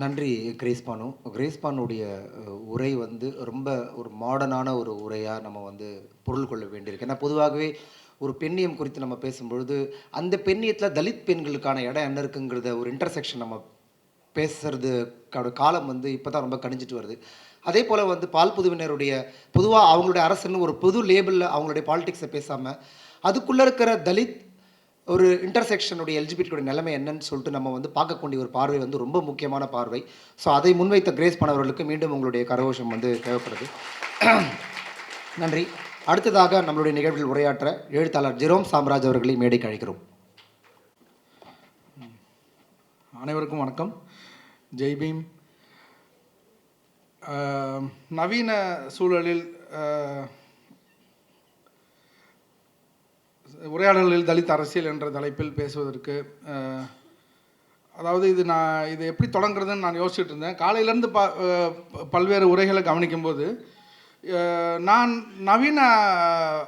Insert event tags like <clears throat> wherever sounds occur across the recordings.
நன்றி grace Banu. Grace பானுடைய உரை வந்து ரொம்ப ஒரு மாடர்னான ஒரு உரையாக நம்ம வந்து பொருள் கொள்ள வேண்டியிருக்கு. ஏன்னா பொதுவாகவே ஒரு பெண்ணியம் குறித்து நம்ம பேசும்பொழுது அந்த பெண்ணியத்தில் தலித் பெண்களுக்கான இடம் என்ன இருக்குங்கிறத ஒரு இன்டர்செக்ஷன் நம்ம பேசுறது காலம் வந்து இப்போ தான் ரொம்ப கணிஞ்சிட்டு வருது. அதே போல் வந்து பால் புதுவினருடைய பொதுவாக அவங்களுடைய அரசுன்னு ஒரு புது லேபிளில் அவங்களுடைய பாலிடிக்ஸை பேசாமல் அதுக்குள்ளே இருக்கிற தலித் ஒரு இன்டர்செக்ஷனுடைய எலிஜிபிலிட்டியோட நிலைமை என்னன்னு சொல்லிட்டு நம்ம வந்து பார்க்கக்கூடிய ஒரு பார்வை வந்து ரொம்ப முக்கியமான பார்வை. ஸோ அதை முன்வைத்த கிரேஸ் பண்ணவர்களுக்கு மீண்டும் உங்களுடைய கரகோஷம் வந்து தேவைப்படுது. <clears throat> நன்றி. அடுத்ததாக நம்மளுடைய நிகழ்வில் உரையாற்ற எழுத்தாளர் ஜெரோம் சாம்ராஜ் அவர்களை மேடைக்கு அழைக்கிறோம் அனைவருக்கும் வணக்கம். ஜெய் பீம். நவீன சூழலில் உரையாடல்களில் தலித் அரசியல் என்ற தலைப்பில் பேசுவதற்கு அதாவது இது நான் இது எப்படி தொடங்குறதுன்னு நான் யோசிச்சுட்டு இருந்தேன். காலையிலேருந்து ப பல்வேறு உரைகளை கவனிக்கும்போது நான் நவீன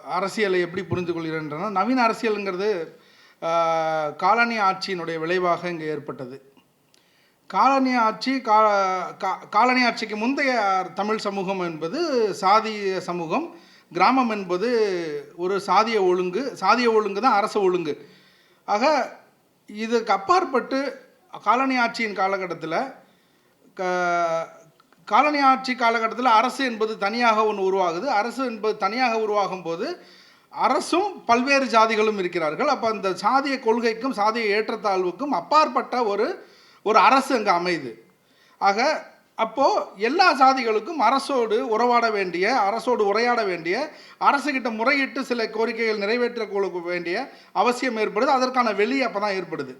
அரசியலை எப்படி புரிந்து கொள்கிறேன்றனா நவீன அரசியலுங்கிறது காலனி ஆட்சியினுடைய விளைவாக இங்கே ஏற்பட்டது. காலனி ஆட்சி கா கா- காலனி ஆட்சிக்கு முந்தைய தமிழ் சமூகம் என்பது சாதிய சமூகம் கிராமம் என்பது ஒரு சாதிய ஒழுங்கு சாதிய ஒழுங்கு தான் அரச ஒழுங்கு. ஆக இதுக்கு அப்பாற்பட்டு காலனி ஆட்சியின் காலகட்டத்தில் க காலனி ஆட்சி காலகட்டத்தில் அரசு என்பது தனியாக ஒன்று உருவாகுது. அரசு என்பது தனியாக உருவாகும் போது அரசும் பல்வேறு ஜாதிகளும் இருக்கிறார்கள். அப்போ அந்த சாதிய கொள்கைக்கும் சாதிய ஏற்றத்தாழ்வுக்கும் அப்பாற்பட்ட ஒரு ஒரு அரசு அங்கே அமையுது. ஆக அப்போது எல்லா சாதிகளுக்கும் அரசோடு உறவாட வேண்டிய அரசோடு உரையாட வேண்டிய அரசுகிட்ட முறையிட்டு சில கோரிக்கைகள் நிறைவேற்ற கொள்ள வேண்டிய அவசியம் ஏற்படுது. அதற்கான வெளி அப்போ தான் ஏற்படுது.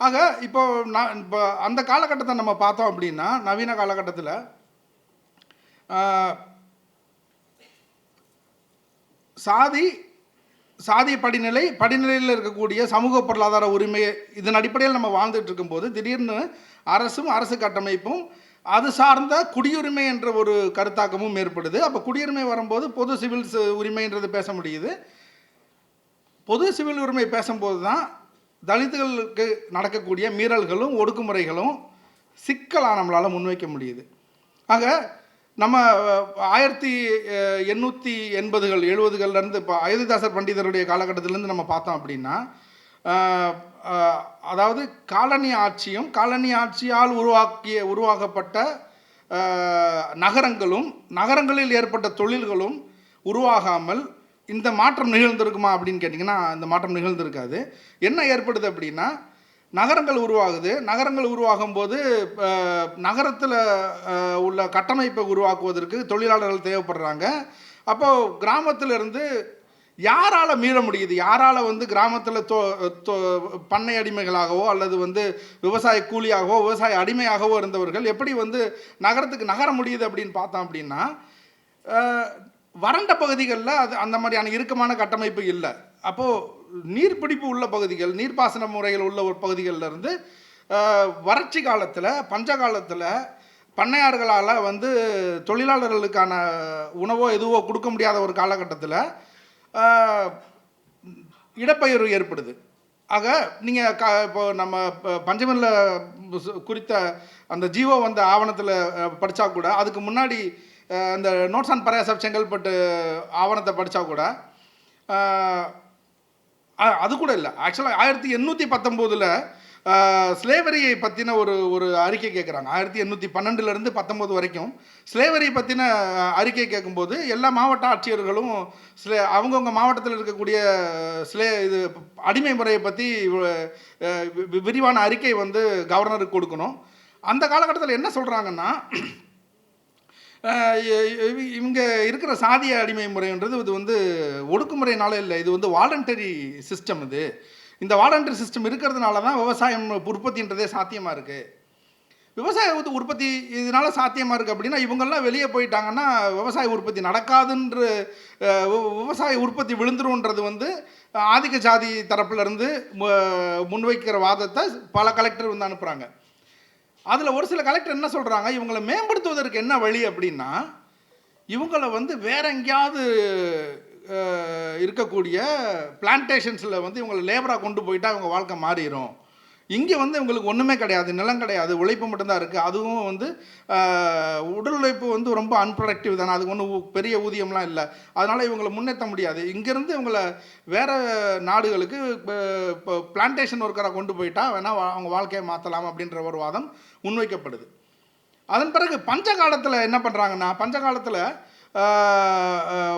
ஆக இப்போ நான் இப்போ அந்த காலகட்டத்தை நம்ம பார்த்தோம் அப்படின்னா நவீன காலகட்டத்தில் சாதி சாதி படிநிலை படிநிலையில் இருக்கக்கூடிய சமூக பொருளாதார உரிமை இதன் அடிப்படையில் நம்ம வாழ்ந்துட்டு இருக்கும்போது திடீர்னு அரசும் அரசு கட்டமைப்பும் அது சார்ந்த குடியுரிமை என்ற ஒரு கருத்தாக்கமும் ஏற்படுது. அப்போ குடியுரிமை வரும்போது பொது சிவில் உரிமைன்றது பேச முடியுது. பொது சிவில் உரிமை பேசும்போது தான் தலித்துகளுக்கு நடக்கக்கூடிய மீறல்களும் ஒடுக்குமுறைகளும் சிக்கலாக நம்மளால் முன்வைக்க முடியுது. ஆக நம்ம ஆயிரத்தி எண்ணூற்றி எண்பதுகள் எழுபதுகள்லேருந்து இப்போ அயோத்திதாசர் பண்டிதருடைய காலகட்டத்திலேருந்து நம்ம பார்த்தோம் அப்படின்னா அதாவது காலனி ஆட்சியும் காலனி ஆட்சியால் உருவாக்கிய உருவாக்கப்பட்ட நகரங்களும் நகரங்களில் ஏற்பட்ட தொழில்களும் உருவாகாமல் இந்த மாற்றம் நிகழ்ந்திருக்குமா அப்படின்னு கேட்டிங்கன்னா இந்த மாற்றம் நிகழ்ந்திருக்காது. என்ன ஏற்படுது அப்படின்னா நகரங்கள் உருவாகுது. நகரங்கள் உருவாகும் போது நகரத்தில் உள்ள கட்டமைப்பை உருவாக்குவதற்கு தொழிலாளர்கள் தேவைப்படுறாங்க. அப்போது கிராமத்திலிருந்து யாரால் மீற முடியுது? யாரால் வந்து கிராமத்தில் தோ பண்ணை அடிமைகளாகவோ அல்லது வந்து விவசாய கூலியாகவோ விவசாய அடிமையாகவோ இருந்தவர்கள் எப்படி வந்து நகரத்துக்கு நகர முடியுது அப்படின்னு பார்த்தோம் அப்படின்னா வறண்ட பகுதிகளில் அது அந்த மாதிரியான இறுக்கமான கட்டமைப்பு இல்லை. அப்போது நீர்பிடிப்பு உள்ள பகுதிகள் நீர்ப்பாசன முறைகள் உள்ள ஒரு பகுதிகளில் இருந்து வறட்சி காலத்தில் பஞ்ச காலத்தில் பண்ணையார்களால் வந்து தொழிலாளர்களுக்கான உணவோ எதுவோ கொடுக்க முடியாத ஒரு காலகட்டத்தில் இடப்பெயர்வு ஏற்படுது. ஆக நீங்கள் க இப்போ நம்ம ப- பஞ்சமில்ல குறித்த அந்த ஜீவோ வந்த ஆவணத்தில் படித்தா கூட அதுக்கு முன்னாடி அந்த இந்த நோட்ஸ் அண்ட் பரையாஸ் செங்கல்பட்டு ஆவணத்தை படித்தா கூட அது கூட இல்லை. ஆக்சுவலாக ஆயிரத்தி எண்ணூற்றி பத்தொம்போதில் ஸ்லேவரியை பற்றின ஒரு ஒரு அறிக்கை கேட்குறாங்க ஆயிரத்தி எண்ணூற்றி பன்னெண்டுலேருந்து பத்தொம்போது வரைக்கும் ஸ்லேவரி பற்றின அறிக்கை கேட்கும்போது எல்லா மாவட்ட ஆட்சியர்களும் ஸ்லே அவங்கவுங்க மாவட்டத்தில் இருக்கக்கூடிய ஸ்லே இது அடிமை முறையை பற்றி விரிவான அறிக்கை வந்து கவர்னருக்கு கொடுக்கணும். அந்த காலகட்டத்தில் என்ன சொல்கிறாங்கன்னா இவங்க இருக்கிற சாதிய அடிமை முறைன்றது இது வந்து ஒடுக்குமுறைனால இல்லை. இது வந்து வாலண்டரி சிஸ்டம் இது. இந்த வாலண்டரி சிஸ்டம் இருக்கிறதுனால தான் விவசாயம் உற்பத்தின்றதே சாத்தியமாக இருக்குது விவசாய உற்பத்தி இதனால சாத்தியமாக இருக்குது அப்படின்னா இவங்கெல்லாம் வெளியே போயிட்டாங்கன்னா விவசாய உற்பத்தி நடக்காதுன்ற விவசாய உற்பத்தி விழுந்துருன்றது வந்து ஆதிக்க ஜாதி தரப்புலேருந்து முன்வைக்கிற வாதத்தை பல கலெக்டர் வந்து அனுப்புகிறாங்க அதில் ஒரு சில கலெக்டர் என்ன சொல்கிறாங்க இவங்களை மேம்படுத்துவதற்கு என்ன வழி அப்படின்னா இவங்களை வந்து வேற எங்கேயாவது இருக்கக்கூடிய பிளான்டேஷன்ஸில் வந்து இவங்களை லேபராக கொண்டு போயிட்டா இவங்க வாழ்க்கை மாறிடும் இங்கே வந்து இவங்களுக்கு ஒன்றுமே கிடையாது நிலம் கிடையாது உழைப்பு மட்டும்தான் இருக்குது அதுவும் வந்து உடல் உழைப்பு வந்து ரொம்ப அன்ப்ரொடக்டிவ் தானே அதுக்கு ஒன்றும் பெரிய ஊதியம்லாம் இல்லை. அதனால் இவங்களை முன்னேற்ற முடியாது. இங்கேருந்து இவங்களை வேறு நாடுகளுக்கு இப்போ பிளான்டேஷன் ஒர்க்கராக கொண்டு போயிட்டா வேணால் அவங்க வாழ்க்கையை மாற்றலாம் அப்படின்ற ஒரு வாதம் முன்வைக்கப்படுது. அதன் பிறகு பஞ்ச காலத்தில் என்ன பண்ணுறாங்கன்னா பஞ்ச காலத்தில்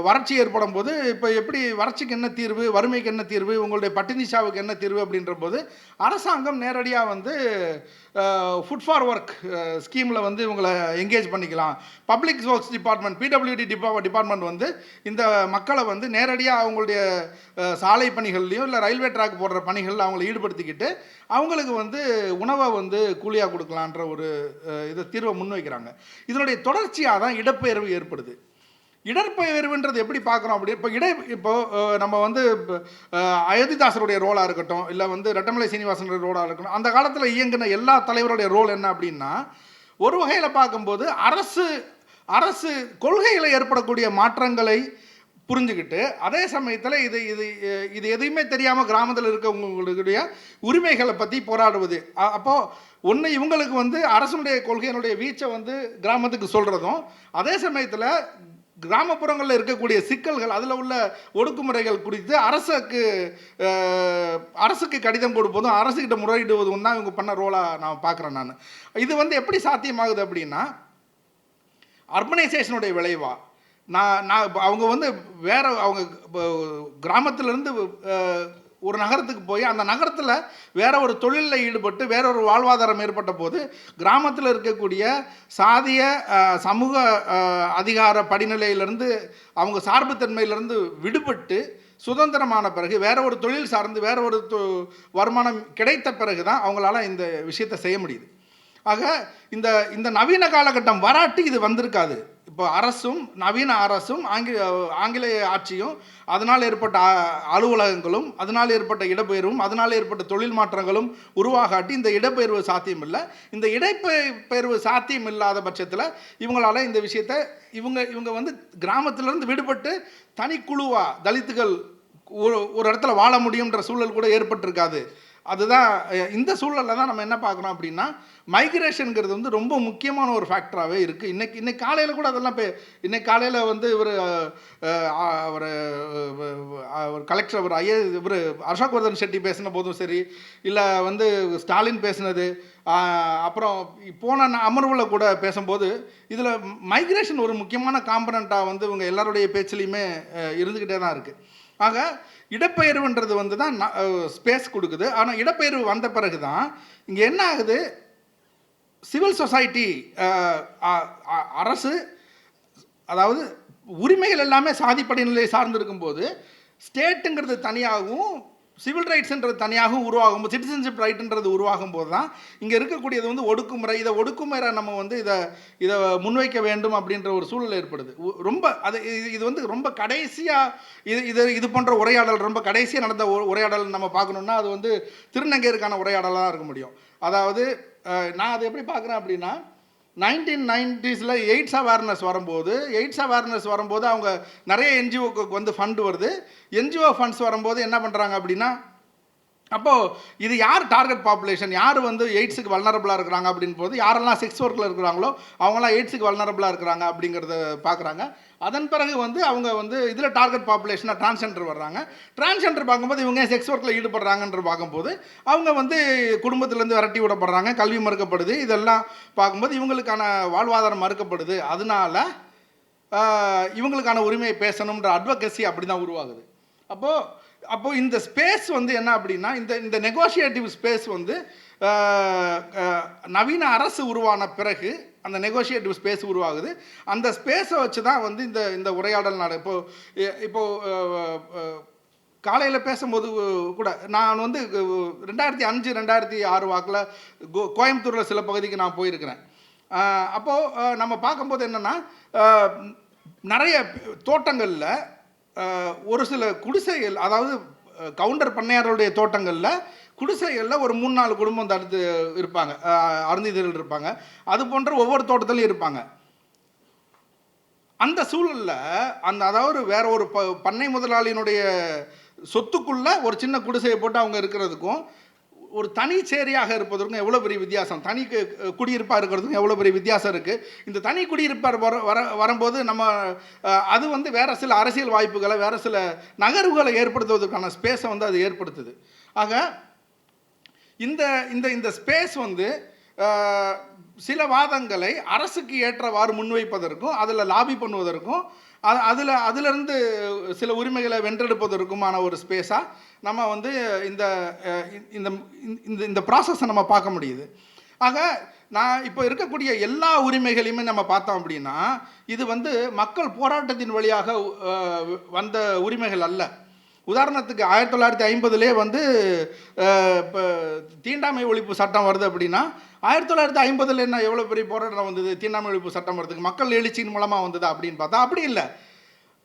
வறட்சி ஏற்படும் போது இப்போ எப்படி வறட்சிக்கு என்ன தீர்வு வறுமைக்கு என்ன தீர்வு உங்களுடைய பட்டினி சாவுக்கு என்ன தீர்வு அப்படின்ற போது அரசாங்கம் நேரடியாக வந்து ஃபுட் ஃபார் ஒர்க் ஸ்கீமில் வந்து இவங்களை என்கேஜ் பண்ணிக்கலாம். பப்ளிக் ஒர்க்ஸ் டிபார்ட்மெண்ட் பிடபிள்யூடி டிபா டிபார்ட்மெண்ட் வந்து இந்த மக்களை வந்து நேரடியாக அவங்களுடைய சாலை பணிகள்லையும் இல்லை ரயில்வே ட்ராக் போடுற பணிகளில் அவங்களை ஈடுபடுத்திக்கிட்டு அவங்களுக்கு வந்து உணவை வந்து கூலியாக கொடுக்கலான்ற ஒரு இதை தீர்வை முன்வைக்கிறாங்க. இதனுடைய தொடர்ச்சியாக தான் இடப்பெயர்வு ஏற்படுது. இடப்பெயர்வுன்றது எப்படி பார்க்குறோம் அப்படி? இப்போ இடை இப்போ நம்ம வந்து அயோத்திதாசருடைய ரோலாக இருக்கட்டும் இல்லை வந்து ரெட்டமலை சீனிவாசனுடைய ரோலாக இருக்கட்டும் அந்த காலத்தில் இயங்கின எல்லா தலைவருடைய ரோல் என்ன அப்படின்னா ஒரு வகையில் பார்க்கும்போது அரசு அரசு கொள்கையில் ஏற்படக்கூடிய மாற்றங்களை புரிஞ்சுக்கிட்டு அதே சமயத்தில் இது இது இது எதையுமே தெரியாமல் கிராமத்தில் இருக்கவங்களுடைய உரிமைகளை பற்றி போராடுவது. அப்போது ஒன்று இவங்களுக்கு வந்து அரசனுடைய கொள்கையினுடைய வீச்சை வந்து கிராமத்துக்கு சொல்கிறதும் அதே சமயத்தில் கிராமப்புறங்களில் இருக்கக்கூடிய சிக்கல்கள் அதில் உள்ள ஒடுக்குமுறைகள் குறித்து அரசுக்கு அரசுக்கு கடிதம் கொடுப்பதும் அரசுக்கிட்ட முறையிடுவதும் தான் இவங்க பண்ண ரோலாக நான் பார்க்குறேன் நான். இது வந்து எப்படி சாத்தியமாகுது அப்படின்னா அர்பனைசேஷனுடைய விளைவா நான் நான் அவங்க வந்து வேற அவங்க இப்போ கிராமத்திலேருந்து ஒரு நகரத்துக்கு போய் அந்த நகரத்தில் வேற ஒரு தொழிலில் ஈடுபட்டு வேற ஒரு வாழ்வாதாரம் ஏற்பட்ட போது கிராமத்தில் இருக்கக்கூடிய சாதிய சமூக அதிகார படிநிலையிலிருந்து அவங்க சார்புத்தன்மையிலிருந்து விடுபட்டு சுதந்திரமான பிறகு வேற ஒரு தொழில் சார்ந்து வேற ஒரு தொ- வருமானம் கிடைத்த பிறகு தான் அவங்களால இந்த விஷயத்தை செய்ய முடியுது. ஆக இந்த இந்த நவீன காலகட்டம் வராட்டி இது வந்திருக்காது. இப்போ அரசும் நவீன அரசும் ஆங்கில ஆங்கிலேய ஆட்சியும் அதனால் ஏற்பட்ட அ- அலுவலகங்களும் அதனால் ஏற்பட்ட இடப்பெயர்வும் அதனால் ஏற்பட்ட தொழில் மாற்றங்களும் உருவாகாட்டி இந்த இடப்பெயர்வு சாத்தியம் இல்லை இந்த இடப்பெயர்வு சாத்தியம் இல்லாத பட்சத்தில் இவங்களால இந்த விஷயத்தை இவங்க இவங்க வந்து கிராமத்திலிருந்து விடுபட்டு தனிக்குழுவாக தலித்துகள் ஒரு ஒரு இடத்துல வாழ முடியுன்ற சூழல் கூட ஏற்பட்டிருக்காது. அதுதான் இந்த சூழலில் தான் நம்ம என்ன பார்க்குறோம் அப்படின்னா மைக்ரேஷனுங்கிறது வந்து ரொம்ப முக்கியமான ஒரு ஃபேக்டராகவே இருக்குது இன்றைக்கி இன்றைக்கி காலையில் கூட அதெல்லாம் பே இன்றைக்கி காலையில் வந்து இவர் அவர் அவர் கலெக்டர் அவர் ஐஏ இவர் அசோக்வர்தன் ஷெட்டி செட்டி பேசின போதும் சரி இல்லை வந்து ஸ்டாலின் பேசினது அப்புறம் போன அமர்வில் கூட பேசும்போது இதில் மைக்ரேஷன் ஒரு முக்கியமான காம்பனண்ட்டாக வந்து இவங்க எல்லாருடைய பேச்சுலேயுமே இருந்துக்கிட்டே தான் இருக்குது ஆக இடப்பெயர்வுன்றது வந்து தான் ஸ்பேஸ் கொடுக்குது. ஆனால் இடப்பெயர்வு வந்த பிறகு தான் இங்கே என்ன ஆகுது? சிவில் சொசைட்டி அரசு அதாவது உரிமைகள் எல்லாமே சாதிப்படிநிலை சார்ந்து இருக்கும்போது ஸ்டேட்டுங்கிறது தனியாகவும் சிவில் ரைட்ஸ்ன்றது தனியாகவும் உருவாகும் சிட்டிசன்ஷிப் ரைட்டுன்றது உருவாகும் போது தான் இங்கே இருக்கக்கூடியது வந்து ஒடுக்குமுறை. இதை ஒடுக்குமுறை நம்ம வந்து இதை இதை முன்வைக்க வேண்டும் அப்படின்ற ஒரு சூழல் ஏற்படுது. ரொம்ப அது இது- வந்து ரொம்ப கடைசியாக இது இது இது போன்ற உரையாடல் ரொம்ப கடைசியாக நடந்த உரையாடல் நம்ம பார்க்கணுன்னா அது வந்து திருநங்கையருக்கான உரையாடலாக இருக்க முடியும். அதாவது நான் அதை எப்படி பார்க்குறேன் அப்படின்னா நைன்டீன் நைன்டிஸில் எய்ட்ஸ் அவேர்னஸ் வரும்போது எய்ட்ஸ் அவேர்னஸ் வரும்போது அவங்க நிறைய என்ஜிஓக்கு வந்து ஃபண்டு வருது. என்ஜிஓ ஃபண்ட்ஸ் வரும்போது என்ன பண்ணுறாங்க அப்படின்னா அப்போது இது யார் டார்கெட் பாப்புலேஷன் யார் வந்து எய்ட்ஸுக்கு வல்னரபுளாக இருக்கிறாங்க அப்படின்னு போது யாரெல்லாம் செக்ஸ் ஒர்க்கில் இருக்கிறாங்களோ அவங்களாம் எய்ட்ஸுக்கு வல்னரபுளாக இருக்கிறாங்க அப்படிங்கிறத பார்க்குறாங்க அதன் பிறகு வந்து அவங்க வந்து இதில் டார்கெட் பாப்புலேஷனாக டிரான்ஸ்ஜெண்டர் வர்றாங்க. டிரான்ஸ்ஜெண்டர் பார்க்கும்போது இவங்க செக்ஸ் ஒர்க்கில் ஈடுபடுறாங்கன்ற பார்க்கும்போது அவங்க வந்து குடும்பத்திலேருந்து விரட்டி விடப்படுறாங்க கல்வி மறுக்கப்படுது. இதெல்லாம் பார்க்கும்போது இவங்களுக்கான வாழ்வாதாரம் மறுக்கப்படுது. அதனால இவங்களுக்கான உரிமையை பேசணுன்ற அட்வொகசி அப்படி தான் உருவாகுது. அப்போது அப்போ இந்த ஸ்பேஸ் வந்து என்ன அப்படின்னா இந்த இந்த நெகோஷியேட்டிவ் ஸ்பேஸ் வந்து நவீன அரசு உருவான பிறகு அந்த நெகோஷியேட்டிவ் ஸ்பேஸ் உருவாகுது. அந்த ஸ்பேஸை வச்சு தான் வந்து இந்த இந்த உரையாடல் நட இப்போ இப்போ காலையில் பேசும்போது கூட நான் வந்து ரெண்டாயிரத்தி அஞ்சு ரெண்டாயிரத்தி ஆறு வாக்கில் கோ கோயம்புத்தூரில் சில பகுதிக்கு நான் போயிருக்கிறேன். அப்போது நம்ம பார்க்கும்போது என்னென்னா நிறைய தோட்டங்களில் ஒரு சில குடிசைகள் அதாவது கவுண்டர் பண்ணையாருடைய தோட்டங்களில் குடிசைகளில் ஒரு மூணு நாலு குடும்பம் தடுத்து இருப்பாங்க. அருந்திதர்கள் இருப்பாங்க. அது போன்ற ஒவ்வொரு தோட்டத்திலையும் இருப்பாங்க. அந்த சூழலில் அந்த அதாவது வேற ஒரு ப பண்ணை முதலாளியினுடைய சொத்துக்குள்ள ஒரு சின்ன குடிசையை போட்டு அவங்க இருக்கிறதுக்கும் ஒரு தனி சேரியாக இருப்பதற்கும் எவ்வளோ பெரிய வித்தியாசம்? தனி குடியிருப்பாக இருக்கிறதுக்கும் எவ்வளோ பெரிய வித்தியாசம் இருக்குது இந்த தனி குடியிருப்பார் வர வர வரும்போது நம்ம அது வந்து வேறு சில அரசியல் வாய்ப்புகளை வேறு சில நகர்வுகளை ஏற்படுத்துவதற்கான ஸ்பேஸை வந்து அது ஏற்படுத்துது. ஆக இந்த இந்த இந்த ஸ்பேஸ் வந்து சில வாதங்களை அரசுக்கு ஏற்றவாறு முன்வைப்பதற்கும் அதில் லாபி பண்ணுவதற்கும் அது அதில் அதிலிருந்து சில உரிமைகளை வென்றெடுப்பதற்குமான ஒரு ஸ்பேஸாக நம்ம வந்து இந்த இந்த இந்த இந்த ப்ராசஸை நம்ம பார்க்க முடியுது. ஆக நான் இப்போ இருக்கக்கூடிய எல்லா உரிமைகளையுமே நம்ம பார்த்தோம் அப்படின்னா இது வந்து மக்கள் போராட்டத்தின் வழியாக வந்த உரிமைகள் அல்ல. உதாரணத்துக்கு ஆயிரத்தி தொள்ளாயிரத்தி ஐம்பதுலேயே வந்து இப்போ தீண்டாமை ஒழிப்பு சட்டம் வருது அப்படின்னா ஆயிரத்தி தொள்ளாயிரத்தி ஐம்பதில் என்ன எவ்வளோ பெரிய போராட்டம் வந்தது? தீண்டாமை ஒழிப்பு சட்டம் வரதுக்கு மக்கள் எழுச்சியின் மூலமாக வந்தது அப்படின்னு பார்த்தா அப்படி இல்லை.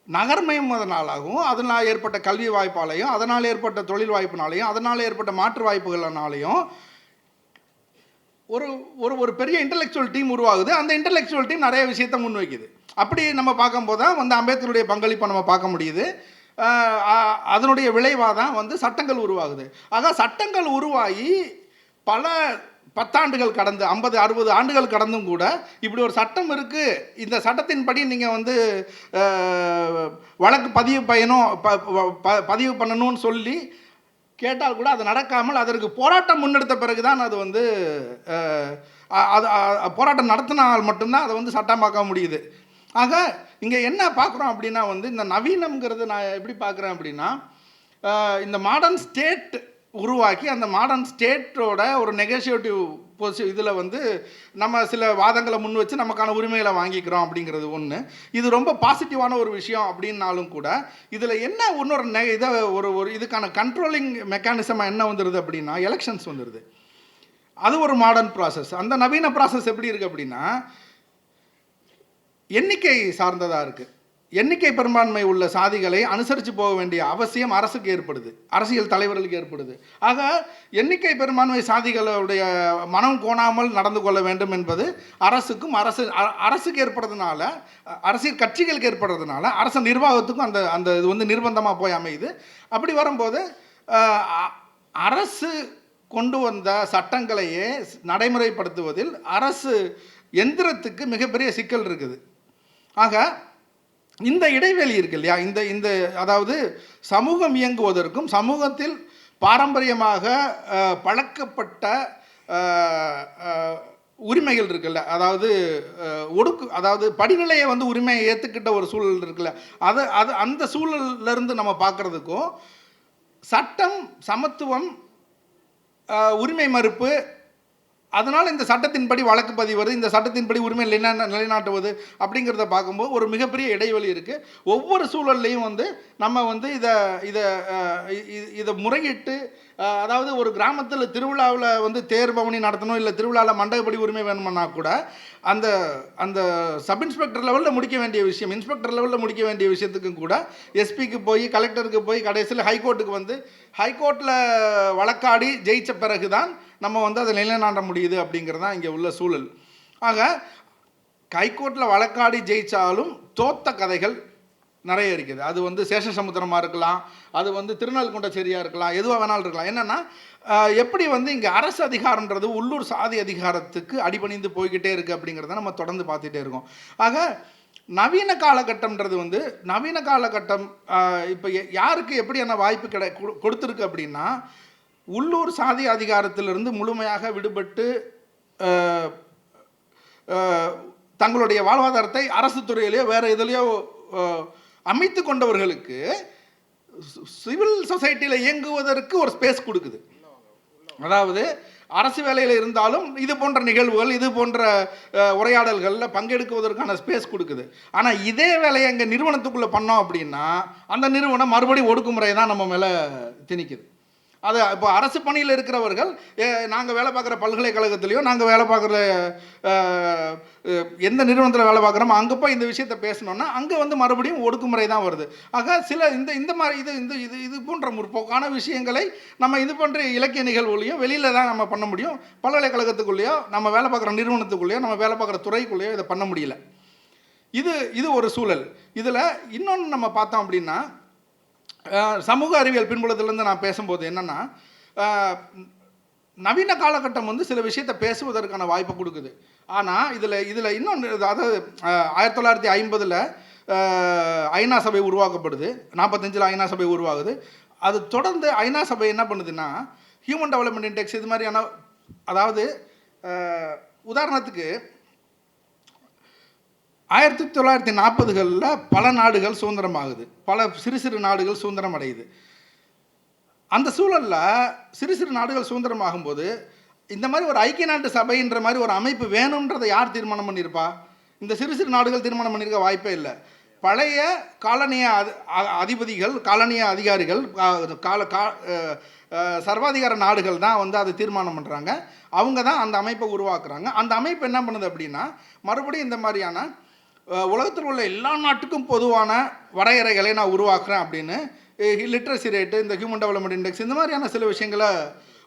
நகர்மயமாதனாலாகவும் அதனால் ஏற்பட்ட கல்வி வாய்ப்பாலையும் அதனால் ஏற்பட்ட தொழில் வாய்ப்புனாலையும் அதனால் ஏற்பட்ட மாற்று வாய்ப்புகளினாலையும் ஒரு ஒரு ஒரு பெரிய இன்டலெக்சுவல் டீம் உருவாகுது. அந்த இன்டலெக்சுவல் டீம் நிறைய விஷயத்தை முன்வைக்குது. அப்படி நம்ம பார்க்கும்போது தான் வந்து அம்பேத்கருடைய பங்களிப்பை நம்ம பார்க்க முடியுது. அதனுடைய விளைவாக தான் வந்து சட்டங்கள் உருவாகுது. ஆக சட்டங்கள் உருவாகி பல பத்தாண்டுகள் கடந்து ஐம்பது அறுபது ஆண்டுகள் கடந்தும் கூட இப்படி ஒரு சட்டம் இருக்குது இந்த சட்டத்தின்படி நீங்கள் வந்து வழக்கு பதிவு பயணம் ப- ப- பதிவு பண்ணணும்னு சொல்லி கேட்டால் கூட அது நடக்காமல் அதற்கு போராட்டம் முன்னெடுத்த பிறகு தான் அது வந்து அது போராட்டம் நடத்தினால் மட்டும்தான் அதை வந்து சட்டமாக்க முடியுது. ஆக இங்கே என்ன பார்க்குறோம் அப்படின்னா வந்து இந்த நவீனம்ங்கிறது நான் எப்படி பார்க்குறேன் அப்படின்னா இந்த மாடர்ன் ஸ்டேட் உருவாக்கி அந்த மாடர்ன் ஸ்டேட்டோட ஒரு நெகோசியேட்டிவ் பொசி இதில் வந்து நம்ம சில வாதங்களை முன் வச்சு நமக்கான உரிமைகளை வாங்கிக்கிறோம் அப்படிங்கிறது ஒன்று இது ரொம்ப பாசிட்டிவான ஒரு விஷயம் அப்படின்னாலும் கூட இதில் என்ன இன்னொரு நெ இதை ஒரு ஒரு இதுக்கான கண்ட்ரோலிங் மெக்கானிசமாக என்ன வந்துடுது அப்படின்னா எலெக்ஷன்ஸ் வந்துடுது அது ஒரு மாடர்ன் ப்ராசஸ் அந்த நவீன ப்ராசஸ் எப்படி இருக்குது அப்படின்னா எண்ணிக்கை சார்ந்ததாக இருக்குது எண்ணிக்கை பெரும்பான்மை உள்ள சாதிகளை அனுசரித்து போக வேண்டிய அவசியம் அரசுக்கு ஏற்படுது. அரசியல் தலைவர்களுக்கு ஏற்படுது. ஆக எண்ணிக்கை பெரும்பான்மை சாதிகளுடைய மனம் கோணாமல் நடந்து கொள்ள வேண்டும் என்பது அரசுக்கும் அரசு அ- அரசுக்கு ஏற்படுறதுனால அரசியல் கட்சிகளுக்கு ஏற்படுறதுனால அரசு நிர்வாகத்துக்கும் அந்த அந்த இது வந்து நிர்பந்தமாக போய் அமையுது. அப்படி வரும்போது அரசு கொண்டு வந்த சட்டங்களையே நடைமுறைப்படுத்துவதில் அரசு எந்திரத்துக்கு மிகப்பெரிய சிக்கல் இருக்குது. ஆக இந்த இடைவெளி இருக்கு இல்லையா? இந்த இந்த அதாவது சமூகம் இயங்குவதற்கும் சமூகத்தில் பாரம்பரியமாக பழக்கப்பட்ட உரிமைகள் இருக்குல்ல அதாவது ஒடுக்கு அதாவது படிநிலையை வந்து உரிமையை ஏற்றுக்கிட்ட ஒரு சூழல் இருக்குல்ல அது அது அந்த சூழல்ல இருந்து நம்ம பார்க்குறதுக்கும் சட்டம் சமத்துவம் உரிமை மறுப்பு அதனால் இந்த சட்டத்தின்படி வழக்கு பதிவது இந்த சட்டத்தின்படி உரிமை நிலைநா நிலைநாட்டுவது அப்படிங்கிறத பார்க்கும்போது ஒரு மிகப்பெரிய இடைவெளி இருக்குது ஒவ்வொரு சூழல்லையும் வந்து நம்ம வந்து இதை இதை இதை முறையிட்டு அதாவது ஒரு கிராமத்தில் திருவிழாவில் வந்து தேர் பவனி நடத்தணும் இல்லை திருவிழாவில் மண்டபப்படி உரிமை வேணும்னா கூட அந்த அந்த சப் இன்ஸ்பெக்டர் லெவலில் முடிக்க வேண்டிய விஷயம் இன்ஸ்பெக்டர் லெவலில் முடிக்க வேண்டிய விஷயத்துக்கும் கூட எஸ்பிக்கு போய் கலெக்டருக்கு போய் கடைசியில் ஹைகோர்ட்டுக்கு வந்து ஹைகோர்ட்டில் வழக்காடி ஜெயிச்ச பிறகு தான் நம்ம வந்து அதை நிலைநாட்ட முடியுது அப்படிங்கிறது தான் இங்கே உள்ள சூழல். ஆக ஹைகோர்ட்டில் வழக்காடி ஜெயித்தாலும் தோத்த கதைகள் நிறைய இருக்குது. அது வந்து சேஷசமுத்திரமாக இருக்கலாம் அது வந்து திருநாள்குண்டச்சேரியாக இருக்கலாம் எதுவாக வேணாலும் இருக்கலாம். என்னென்னா எப்படி வந்து இங்கே அரசு அதிகாரன்றது உள்ளூர் சாதி அதிகாரத்துக்கு அடிபணிந்து போய்கிட்டே இருக்குது அப்படிங்கிறத நம்ம தொடர்ந்து பார்த்துட்டே இருக்கோம். ஆக நவீன காலகட்டம்ன்றது வந்து நவீன காலகட்டம் இப்போ யாருக்கு எப்படியான வாய்ப்பு கிடை கொடு- கொடுத்துருக்கு அப்படின்னா உள்ளூர் சாதி அதிகாரத்திலிருந்து முழுமையாக விடுபட்டு தங்களுடைய வாழ்வாதாரத்தை அரசு துறையிலேயோ வேறு எதுலேயோ அமைத்து கொண்டவர்களுக்கு சிவில் சொசைட்டியில் இயங்குவதற்கு ஒரு ஸ்பேஸ் கொடுக்குது. அதாவது அரசு வேலையில் இருந்தாலும் இது போன்ற நிகழ்வுகள் இது போன்ற உரையாடல்களில் பங்கெடுக்குவதற்கான ஸ்பேஸ் கொடுக்குது. ஆனால் இதே வேலையை எங்கள் நிறுவனத்துக்குள்ளே பண்ணோம் அப்படின்னா அந்த நிறுவனம் மறுபடியும் ஒடுக்குமுறை தான் நம்ம மேலே திணிக்குது. அது இப்போ அரசு பணியில் இருக்கிறவர்கள் நாங்கள் வேலை பார்க்குற பல்கலைக்கழகத்துலேயோ நாங்கள் வேலை பார்க்குற எந்த நிறுவனத்தில் வேலை பார்க்குறோமோ அங்கே போய் இந்த விஷயத்தை பேசணும்னா அங்கே வந்து மறுபடியும் ஒடுக்குமுறை தான் வருது. ஆக சில இந்த இந்த மாதிரி இது இந்த இது இது போன்ற முற்போக்கான விஷயங்களை நம்ம இது போன்ற இலக்கிய நிகழ்வுலையும் வெளியில் தான் நம்ம பண்ண முடியும். பல்கலைக்கழகத்துக்குள்ளேயோ நம்ம வேலை பார்க்குற நிறுவனத்துக்குள்ளேயோ நம்ம வேலை பார்க்குற துறைக்குள்ளேயோ இதை பண்ண முடியல. இது இது ஒரு சூழல். இதில் இன்னொன்று நம்ம பார்த்தோம் அப்படின்னா சமூக அறிவியல் பின்புலத்திலேருந்து நான் பேசும்போது என்னென்னா நவீன காலகட்டம் வந்து சில விஷயத்தை பேசுவதற்கான வாய்ப்பு கொடுக்குது. ஆனால் இதில் இதில் இன்னொன்று அதாவது ஆயிரத்தி தொள்ளாயிரத்தி ஐம்பதில் ஐநா சபை உருவாக்கப்படுது. நாற்பத்தஞ்சில் ஐநா சபை உருவாகுது. அது தொடர்ந்து ஐநா சபை என்ன பண்ணுதுன்னா ஹியூமன் டெவலப்மெண்ட் இண்டெக்ஸ் இது மாதிரியான அதாவது உதாரணத்துக்கு ஆயிரத்தி தொள்ளாயிரத்தி நாற்பதுகளில் பல நாடுகள் சுதந்திரமாகுது. பல சிறு சிறு நாடுகள் சுதந்திரம் அடையுது அந்த சூழலில் சிறு சிறு நாடுகள் சுதந்திரமாகும்போது இந்த மாதிரி ஒரு ஐக்கிய நாட்டு சபைன்ற மாதிரி ஒரு அமைப்பு வேணுன்றதை யார் தீர்மானம் பண்ணியிருப்பா? இந்த சிறு சிறு நாடுகள் தீர்மானம் பண்ணியிருக்க வாய்ப்பே இல்லை. பழைய காலனிய அதி- அ- அதிபதிகள் காலனிய அதிகாரிகள் கால கா சர்வாதிகார நாடுகள் தான் வந்து அதை தீர்மானம் பண்ணுறாங்க அவங்க தான் அந்த அமைப்பை உருவாக்குறாங்க. அந்த அமைப்பு என்ன பண்ணுது அப்படின்னா மறுபடியும் இந்த மாதிரியான உலகத்தில் உள்ள எல்லா நாட்டுக்கும் பொதுவான வரையறைகளை நான் உருவாக்குறேன் அப்படின்னு லிட்ரஸி ரேட்டு இந்த ஹியூமன் டெவலப்மெண்ட் இண்டெக்ஸ் இந்த மாதிரியான சில விஷயங்களை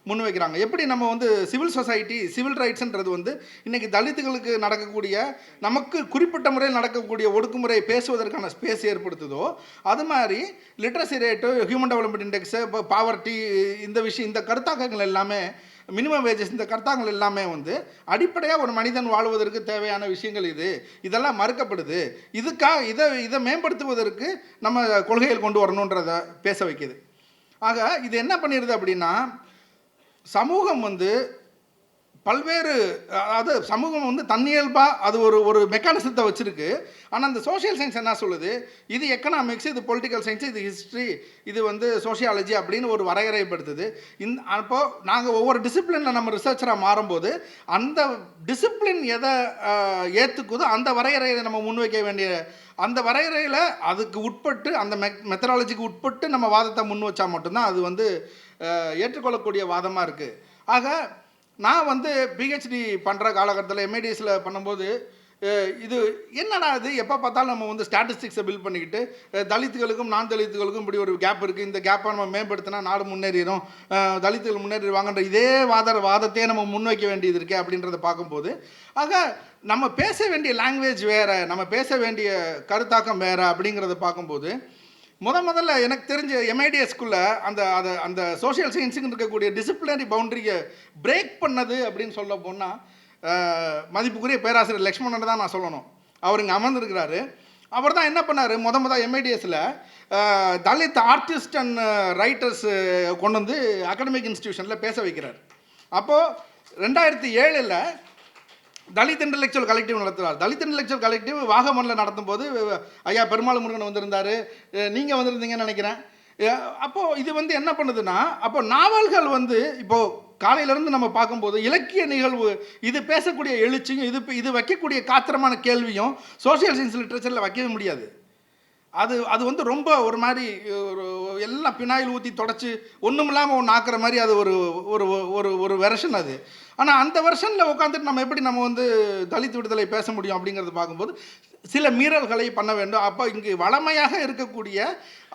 முன்வைக்கிறாங்க எப்படி நம்ம வந்து சிவில் சொசைட்டி சிவில் ரைட்ஸ்ன்றது வந்து இன்றைக்கி தலித்துகளுக்கு நடக்கக்கூடிய நமக்கு குறிப்பிட்ட முறையில் நடக்கக்கூடிய ஒடுக்குமுறை பேசுவதற்கான ஸ்பேஸ் ஏற்படுத்துதோ அது மாதிரி literacy rate human development index இப்போ பாவர்ட்டி இந்த விஷயம் இந்த கருத்தாக்கங்கள் எல்லாமே மினிமம் வேஜஸ் இந்த கருத்தாங்கள் எல்லாமே வந்து அடிப்படையாக ஒரு மனிதன் வாழ்வதற்கு தேவையான விஷயங்கள் இது. இதெல்லாம் மறுக்கப்படுது. இதுக்காக இதை இதை மேம்படுத்துவதற்கு நம்ம கொள்கைகள் கொண்டு வரணுன்றத பேச வைக்குது. ஆக இது என்ன பண்ணிடுது அப்படின்னா சமூகம் வந்து பல்வேறு அதாவது சமூகம் வந்து தன்னியல்பாக அது ஒரு ஒரு மெக்கானிசத்தை வச்சுருக்கு. ஆனால் அந்த சோஷியல் சயின்ஸ் என்ன சொல்லுது? இது எக்கனாமிக்ஸ் இது பொலிட்டிக்கல் சயின்ஸ் இது ஹிஸ்ட்ரி இது வந்து சோஷியாலஜி அப்படின்னு ஒரு வரையறைப்படுத்துது. இந்த அப்போது நாங்கள் ஒவ்வொரு டிசிப்ளினில் நம்ம ரிசர்ச்சராக மாறும்போது அந்த டிசிப்ளின் எதை ஏற்றுக்குதோ அந்த வரையறையை நம்ம முன்வைக்க வேண்டிய அந்த வரையறையில் அதுக்கு உட்பட்டு அந்த மெக் மெத்தடாலஜிக்கு உட்பட்டு நம்ம வாதத்தை முன் வச்சா மட்டும்தான் அது வந்து ஏற்றுக்கொள்ளக்கூடிய வாதமாக இருக்குது ஆக நான் வந்து பிஹெச்டி பண்ணுற காலகட்டத்தில் எம்ஏடிஎஸில் பண்ணும்போது இது என்னடா இது? எப்போ பார்த்தாலும் நம்ம வந்து ஸ்டாட்டிஸ்டிக்ஸை பில்ட் பண்ணிக்கிட்டு தலித்துகளுக்கும் நான் தலித்துகளுக்கும் இப்படி ஒரு கேப் இருக்குது இந்த கேப்பை நம்ம மேம்படுத்தினா நாடு முன்னேறிடும். தலித்துகள் முன்னேறிடுவாங்கன்ற இதே வாத வாதத்தையே நம்ம முன்வைக்க வேண்டியது இருக்கே அப்படின்றத பார்க்கும்போது ஆக நம்ம பேச வேண்டிய லாங்குவேஜ் வேறு நம்ம பேச வேண்டிய கருத்தாக்கம் வேறு அப்படிங்கிறத பார்க்கும்போது முத முதல்ல எனக்கு தெரிஞ்ச எம்ஐடிஎஸ்குள்ளே அந்த அதை அந்த சோஷியல் சயின்ஸுக்கு இருக்கக்கூடிய டிசிப்ளினரி பவுண்டரியை பிரேக் பண்ணது அப்படின்னு சொல்ல போனால் மதிப்புக்குரிய பேராசிரியர் லக்ஷ்மணன் தான் நான் சொல்லணும். அவர் இங்கே அமர்ந்திருக்கிறாரு. அவர் தான் என்ன பண்ணார்? முத முத எம்ஐடிஎஸில் தலித் ஆர்டிஸ்ட் அண்ட் ரைட்டர்ஸ் கொண்டு வந்து அகடமிக் இன்ஸ்டிடியூஷனில் பேச வைக்கிறார். அப்போது ரெண்டாயிரத்தி ஏழில் தலித் இன்டலெக்சுவல் கலெக்டிவ் நடத்துகிறார் தலித் இன்டலெக்சுவல் கலெக்டிவ் வாகமனில் நடத்தும்போது ஐயா பெருமாள் முருகன் வந்திருந்தார். நீங்கள் வந்திருந்தீங்கன்னு நினைக்கிறேன். அப்போது இது வந்து என்ன பண்ணுதுன்னா அப்போ நாவல்கள் வந்து இப்போது காலையிலேருந்து நம்ம பார்க்கும்போது இலக்கிய நிகழ்வு இது பேசக்கூடிய எழுச்சியும் இது இது வைக்கக்கூடிய காத்திரமான கேள்வியும் சோஷியல் சயின்ஸ் லிட்ரேச்சரில் வைக்கவே முடியாது. அது அது வந்து ரொம்ப ஒரு மாதிரி ஒரு எல்லாம் பினாயில் ஊற்றி தொடச்சி ஒன்றும் இல்லாமல் ஒன்று ஆக்குற மாதிரி அது ஒரு ஒரு ஒரு ஒரு வெர்ஷன் அது. ஆனால் அந்த வெர்ஷனில் உட்காந்துட்டு நம்ம எப்படி நம்ம வந்து தலித் விடுதலை பேச முடியும் அப்படிங்கிறது பார்க்கும்போது சில மீறல்களை பண்ண வேண்டும். அப்போ இங்கு வளமையாக இருக்கக்கூடிய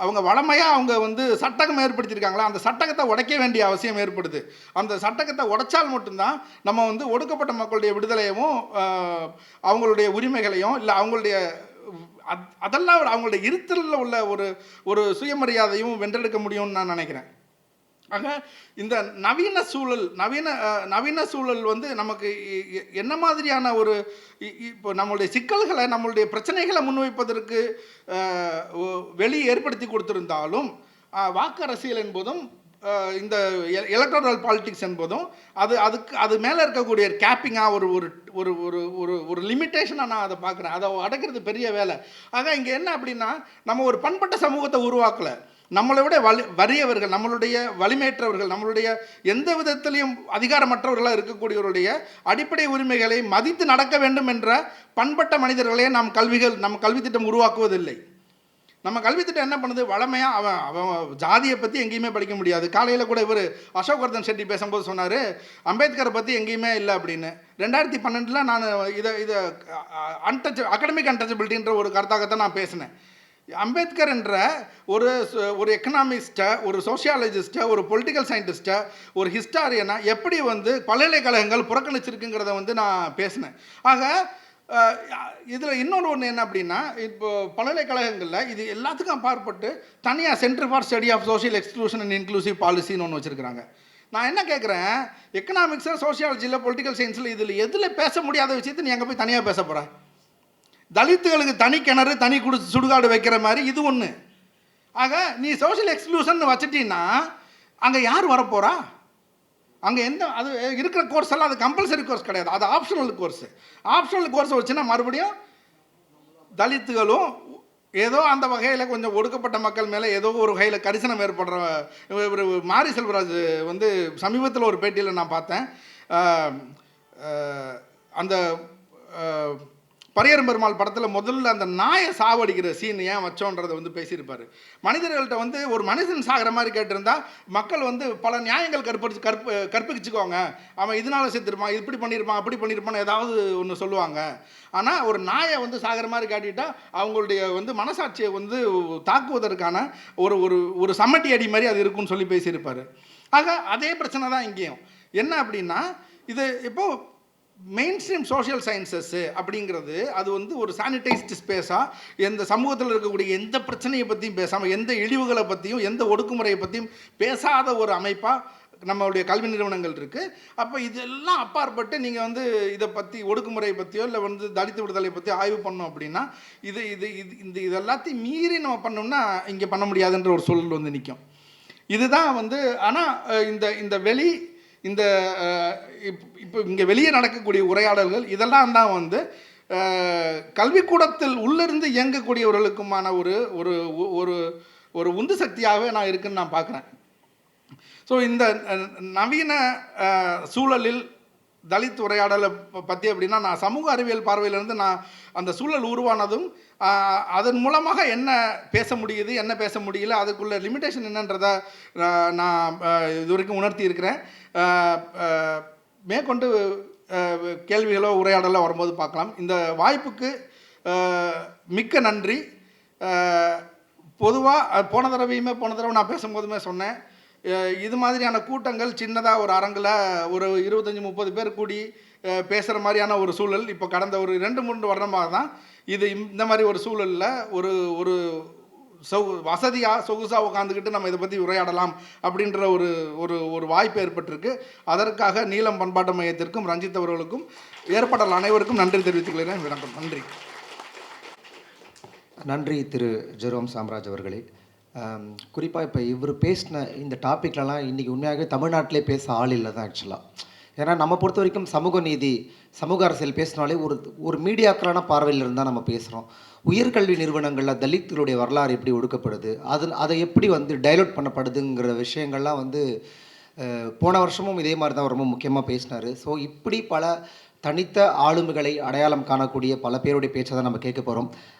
அவங்க வளமையாக அவங்க வந்து சட்டகம் ஏற்படுத்தியிருக்காங்களா? அந்த சட்டகத்தை உடைக்க வேண்டிய அவசியம் ஏற்படுது. அந்த சட்டகத்தை உடைச்சால் மட்டும்தான் நம்ம வந்து ஒடுக்கப்பட்ட மக்களுடைய விடுதலையும் அவங்களுடைய உரிமைகளையும் இல்லை அவங்களுடைய அதெல்லாம் அவங்களோட அவங்களுடைய இருத்தலில் உள்ள ஒரு ஒரு சுயமரியாதையும் வென்றெடுக்க முடியும்னு நான் நினைக்கிறேன். ஆக இந்த நவீன சூழல் நவீன நவீன சூழல் வந்து நமக்கு என்ன மாதிரியான ஒரு இப்போ நம்மளுடைய சிக்கல்களை நம்மளுடைய பிரச்சனைகளை முன்வைப்பதற்கு வெளியே வெளி ஏற்படுத்தி கொடுத்திருந்தாலும் வாக்கு அரசியல் என்பதும் இந்த எலக்ட்ரல் பாலிட்டிக்ஸ் என்பதும் அது அதுக்கு அது மேலே இருக்கக்கூடிய கேப்பிங்காக ஒரு ஒரு ஒரு ஒரு ஒரு ஒரு லிமிட்டேஷனாக நான் அதை பார்க்குறேன். அதை அடக்கிறது பெரிய வேலை. ஆக இங்கே என்ன அப்படின்னா நம்ம ஒரு பண்பட்ட சமூகத்தை உருவாக்கலை. நம்மளை விட வலி வறியவர்கள் நம்மளுடைய வலிமையற்றவர்கள் நம்மளுடைய எந்த விதத்திலையும் அதிகாரமற்றவர்களாக இருக்கக்கூடியவருடைய அடிப்படை உரிமைகளை மதித்து நடக்க வேண்டும் என்ற பண்பட்ட மனிதர்களே நாம் கல்விகள் நம்ம கல்வி திட்டம் உருவாக்குவதில்லை. நம்ம கல்வி திட்டம் என்ன பண்ணுது? வளமையாக அவன் அவன் ஜாதியை பற்றி எங்கேயுமே படிக்க முடியாது. காலையில் கூட இவர் அசோக்வர்தன் செட்டி பேசும்போது சொன்னார் அம்பேத்கரை பற்றி எங்கேயுமே இல்லை அப்படின்னு. ரெண்டாயிரத்தி பன்னெண்டில் நான் இதை இதை அன்டச் அகடமிக் அன்டச்சபிலிட்டின்ற ஒரு கருத்தாகத்தான் நான் பேசினேன். அம்பேத்கர் என்ற ஒரு ஒரு எக்கனாமிஸ்ட்டை ஒரு சோசியாலஜிஸ்ட்டை ஒரு பொலிட்டிக்கல் சயின்டிஸ்ட்டை ஒரு ஹிஸ்டாரியனை எப்படி வந்து பல்கலைக்கழகங்கள் புறக்கணிச்சிருக்குங்கிறத வந்து நான் பேசினேன். ஆக இதில் இன்னொரு ஒன்று என்ன அப்படின்னா இப்போ பல்கலைக்கழகங்களில் இது எல்லாத்துக்கும் அப்பாற்பட்டு தனியாக centre for study of social exclusion and inclusive பாலிசின்னு ஒன்று வச்சுருக்காங்க நான் என்ன கேட்குறேன் எக்கனாமிக்ஸில் சோஷியாலஜியில் பொலிட்டிக்கல் சயின்ஸில் இதில் எதில் பேச முடியாத விஷயத்தை நீ அங்கே போய் தனியாக பேச போகிற தலித்துகளுக்கு தனி கிணறு தனி குடி சுடுகாடு வைக்கிற மாதிரி இது ஒன்று ஆக நீ சோஷியல் எக்ஸ்க்ளூஷன் வச்சுட்டீங்கன்னா அங்கே யார் வரப்போகிறா அங்கே எந்த அது இருக்கிற கோர்ஸ் எல்லாம் அது கம்பல்சரி கோர்ஸ் கிடையாது. அது ஆப்ஷனல் கோர்ஸ் ஆப்ஷனல் கோர்ஸ் வச்சுன்னா மறுபடியும் தலித்துகளும் ஏதோ அந்த வகையில் கொஞ்சம் ஒடுக்கப்பட்ட மக்கள் மேலே ஏதோ ஒரு வகையில் கரிசனம் ஏற்படுற ஒரு மாரி செல்வராஜ் வந்து சமீபத்தில் ஒரு பேட்டியில் நான் பார்த்தேன். அந்த பரியரும் பெருமாள் படத்தில் முதல்ல அந்த நாயை சாவடிக்கிற சீன் ஏன் வச்சோன்றதை வந்து பேசியிருப்பார். மனிதர்கள்ட்ட வந்து ஒரு மனுஷன் சாகிற மாதிரி கேட்டிருந்தா மக்கள் வந்து பல நியாயங்கள் கற்பழிச்சு கற்பு கற்பிச்சுக்குவாங்க. அவன் இதனால செத்துருப்பான் இப்படி பண்ணியிருப்பான் அப்படி பண்ணியிருப்பான் ஏதாவது ஒன்று சொல்லுவாங்க. ஆனால் ஒரு நாயை வந்து சாகிற மாதிரி காட்டிட்டா அவங்களுடைய வந்து மனசாட்சியை வந்து தாக்குவதற்கான ஒரு ஒரு ஒரு சம்மட்டி அடி மாதிரி அது இருக்கும்னு சொல்லி பேசியிருப்பார். ஆக அதே பிரச்சனை தான் இங்கேயும். என்ன அப்படின்னா இது இப்போது மெயின் ஸ்ட்ரீம் சோஷியல் சயின்சஸ்ஸு அப்படிங்கிறது அது வந்து ஒரு சானிடைஸ்டு ஸ்பேஸாக எந்த சமூகத்தில் இருக்கக்கூடிய எந்த பிரச்சனையை பற்றியும் பேசாமல் எந்த இழிவுகளை பற்றியும் எந்த ஒடுக்குமுறையை பற்றியும் பேசாத ஒரு அமைப்பாக நம்மளுடைய கல்வி நிறுவனங்கள் இருக்குது அப்போ இதெல்லாம் அப்பாற்பட்டு நீங்கள் வந்து இதை பற்றி ஒடுக்குமுறையை பற்றியோ இல்லை வந்து தலித்து விடுதலை பற்றி ஆய்வு பண்ணோம் அப்படின்னா இது இது இது இந்த இது எல்லாத்தையும் மீறி நம்ம பண்ணோம்னா இங்கே பண்ண முடியாதுன்ற ஒரு சூழல் வந்து நிற்கும் இதுதான் வந்து ஆனால் இந்த இந்த வெளி இந்த இப் இப்போ இங்கே வெளியே நடக்கக்கூடிய உரையாடல்கள் இதெல்லாம் தான் வந்து கல்விக்கூடத்தில் உள்ளிருந்து இயங்கக்கூடியவர்களுக்குமான ஒரு ஒரு ஒரு ஒரு உந்து சக்தியாகவே நான் இருக்குன்னு நான் பார்க்குறேன். ஸோ இந்த நவீன சூழலில் தலித் உரையாடலை ப- பற்றி அப்படின்னா நான் சமூக அறிவியல் பார்வையிலேருந்து நான் அந்த சூழல் உருவானதும் அதன் மூலமாக என்ன பேச முடியுது என்ன பேச முடியல அதுக்குள்ள லிமிட்டேஷன் என்னன்றதை நான் இது வரைக்கும் உணர்த்தி இருக்கிறேன் மேற்கொண்டு கேள்விகளோ உரையாடலோ வரும்போது பார்க்கலாம். இந்த வாய்ப்புக்கு மிக்க நன்றி. பொதுவாக போன தடவையுமே போன தடவை நான் பேசும்போதுமே சொன்னேன். இது மாதிரியான கூட்டங்கள் சின்னதாக ஒரு அரங்கில் ஒரு இருபத்தஞ்சி முப்பது பேர் கூடி பேசுகிற மாதிரியான ஒரு சூழல். இப்போ கடந்த ஒரு ரெண்டு மூன்று வருடமாக தான் இது இந்த மாதிரி ஒரு சூழலில் ஒரு ஒரு சொகு வசதியாக சொகுசாக உட்காந்துக்கிட்டு நம்ம இதை பற்றி உரையாடலாம் அப்படின்ற ஒரு ஒரு ஒரு வாய்ப்பு ஏற்பட்டிருக்கு. அதற்காக நீலம் பண்பாட்டு மையத்திற்கும் ரஞ்சித் அவர்களுக்கும் ஏற்படல் அனைவருக்கும் நன்றி தெரிவித்துக் கொள்கிறேன். வணக்கம். நன்றி. நன்றி திரு. ஜெரோம் சாம்ராஜ் அவர்களே. குறிப்பாக இப்போ இவர் பேசின இந்த டாப்பிக்லலாம் இன்றைக்கி உண்மையாகவே தமிழ்நாட்டிலே பேச ஆள் இல்லை தான் ஆக்சுவலாக ஏன்னா நம்ம பொறுத்த வரைக்கும் சமூக நீதி சமூக அரசியல் பேசினாலே ஒரு ஒரு மீடியாக்களான பார்வையில் இருந்தால் நம்ம பேசுகிறோம் உயர்கல்வி நிறுவனங்களில் தலித்துகளுடைய வரலாறு எப்படி ஒடுக்கப்படுது அது அதை எப்படி வந்து டைலூட் பண்ணப்படுதுங்கிற விஷயங்கள்லாம் வந்து போன வருஷமும் இதே மாதிரி தான் ரொம்ப முக்கியமாக பேசினார். ஸோ இப்படி பல தனித்த ஆளுமைகளை அடையாளம் காணக்கூடிய பல பேருடைய பேச்சை தான் நம்ம கேட்க போகிறோம்